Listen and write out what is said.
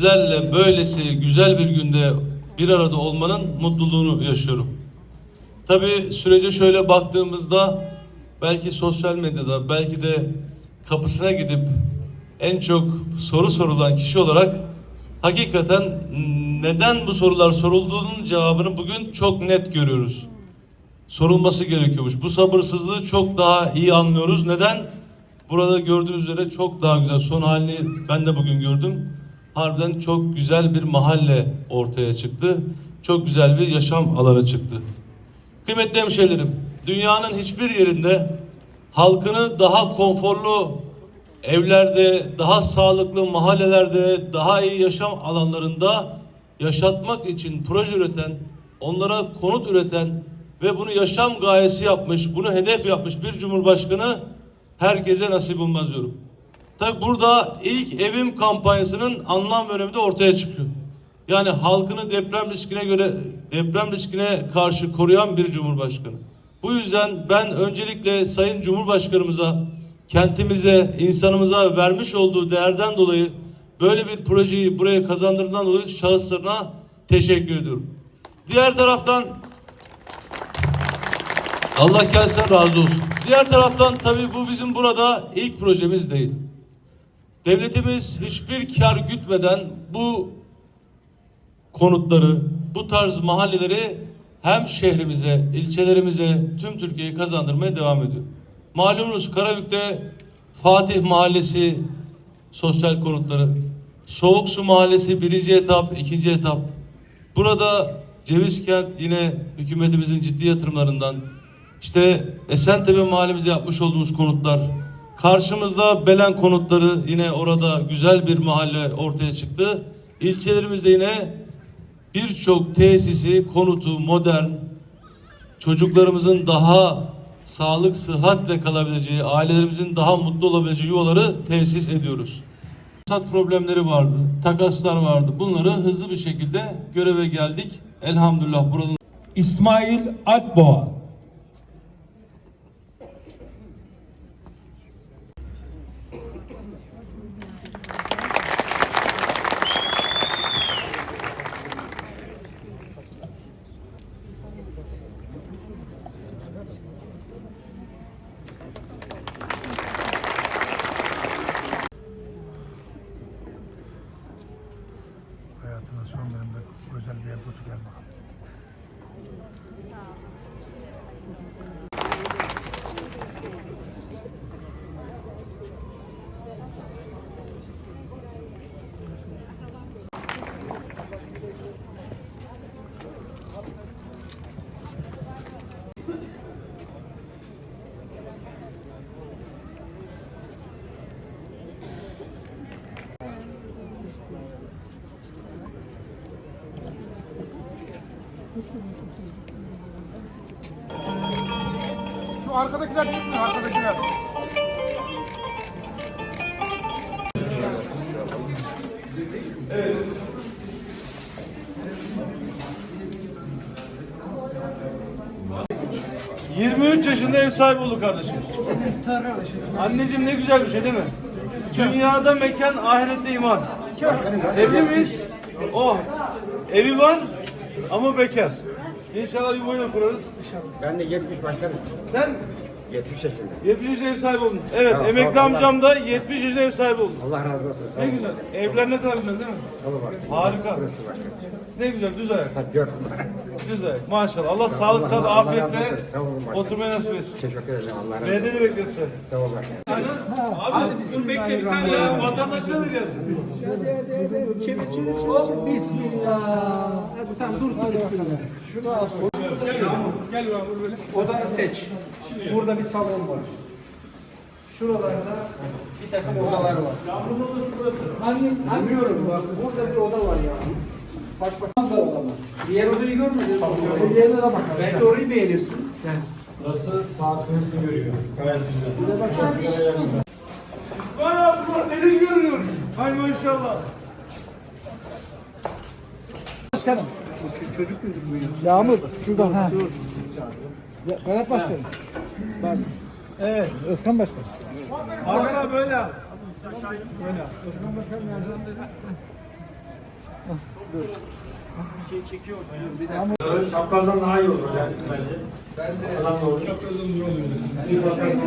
sizlerle böylesi güzel bir günde bir arada olmanın mutluluğunu yaşıyorum. Tabii sürece şöyle baktığımızda belki sosyal medyada belki de kapısına gidip en çok soru sorulan kişi olarak hakikaten neden bu sorular sorulduğunun cevabını bugün çok net görüyoruz. Sorulması gerekiyormuş. Bu sabırsızlığı çok daha iyi anlıyoruz. Neden? Burada gördüğünüz üzere çok daha güzel. Son halini ben de bugün gördüm. Harbiden çok güzel bir mahalle ortaya çıktı. Çok güzel bir yaşam alanı çıktı. Kıymetli hemşehrilerim, dünyanın hiçbir yerinde halkını daha konforlu evlerde, daha sağlıklı mahallelerde, daha iyi yaşam alanlarında yaşatmak için proje üreten, onlara konut üreten ve bunu yaşam gayesi yapmış, bunu hedef yapmış bir cumhurbaşkanı herkese nasip olmaz diyorum. Tabi burada ilk evim kampanyasının anlam ve önemi de ortaya çıkıyor. Yani halkını deprem riskine göre deprem riskine karşı koruyan bir cumhurbaşkanı. Bu yüzden ben öncelikle Sayın Cumhurbaşkanımıza, kentimize, insanımıza vermiş olduğu değerden dolayı böyle bir projeyi buraya kazandırdığından dolayı şahıslarına teşekkür ediyorum. Diğer taraftan Allah kendisinden razı olsun. Diğer taraftan tabii bu bizim burada ilk projemiz değil. Devletimiz hiçbir kar gütmeden bu konutları, bu tarz mahalleleri hem şehrimize, ilçelerimize, tüm Türkiye'yi kazandırmaya devam ediyor. Malumunuz Karabük'te Fatih Mahallesi sosyal konutları, Soğuk Su Mahallesi birinci etap, ikinci etap. Burada Cevizkent yine hükümetimizin ciddi yatırımlarından. İşte Esentepe mahallemizde yapmış olduğumuz konutlar. Karşımızda Belen konutları yine orada güzel bir mahalle ortaya çıktı. İlçelerimizde yine birçok tesisi, konutu, modern, çocuklarımızın daha sağlık, sıhhatle kalabileceği, ailelerimizin daha mutlu olabileceği yuvaları tesis ediyoruz. Sat problemleri vardı, takaslar vardı. Bunları hızlı bir şekilde göreve geldik. Elhamdülillah buranın İsmail Alpboğa. Hayatının sonlarında özel bir yerde otur gel bakalım. Şu arkadakiler çıkmıyor arkadakiler. Evet. 23 yaşında ev sahibi oldu kardeşim. Anneciğim ne güzel bir şey değil mi? Dünyada mekan, ahirette iman. Evli miyiz? Oh. Evi var ama bekar. İnşallah yuvayı da kurarız. Ben de 70 başkanım. Sen 70 yaşında. 70 yaşında ev sahibi oldun. Evet, Tamam, emekli tamam, amcam da 70 yaşında ev sahibi oldu. Allah razı olsun. Sağ Ne olun. güzel. Evler ne kadar güzel değil mi? Tamam bak. Harika. Burası başkanım. Ne güzel, düz ayak. Hadi gördüm. Düz ayak. Maşallah. Allah sağlık, Allah- sağlık, Allah razı afiyetle olsun. Sağ olun başkanım. oturmayı nasip etsin. Teşekkür ederim. Allah razı olsun. B'de de bekleriz seni. Sağ ol başkanım. Abi dur bekle bir ya. Vatandaşlar da gelsin. Odanı seç. Burada bir salon var. Şuralarda bir takım odalar var. Hani, bilmiyorum bak burada bir oda var ya. Bak bak. Diğer odayı görmedin. Diğerine de bakalım. Belki orayı beğenirsin. Vay abi bak deniz görünüyor. Hay maşallah. Başkanım. Çocuk gözükmüyor. Yağmur. Şuradan. Ha. Ya, Berat Başkanım. Bak. Evet. Özkan Başkanım. Hakan abi böyle. Böyle. Özkan Nerede? Çaprazdan daha iyi olur yani bence. Adam doğru. Sen-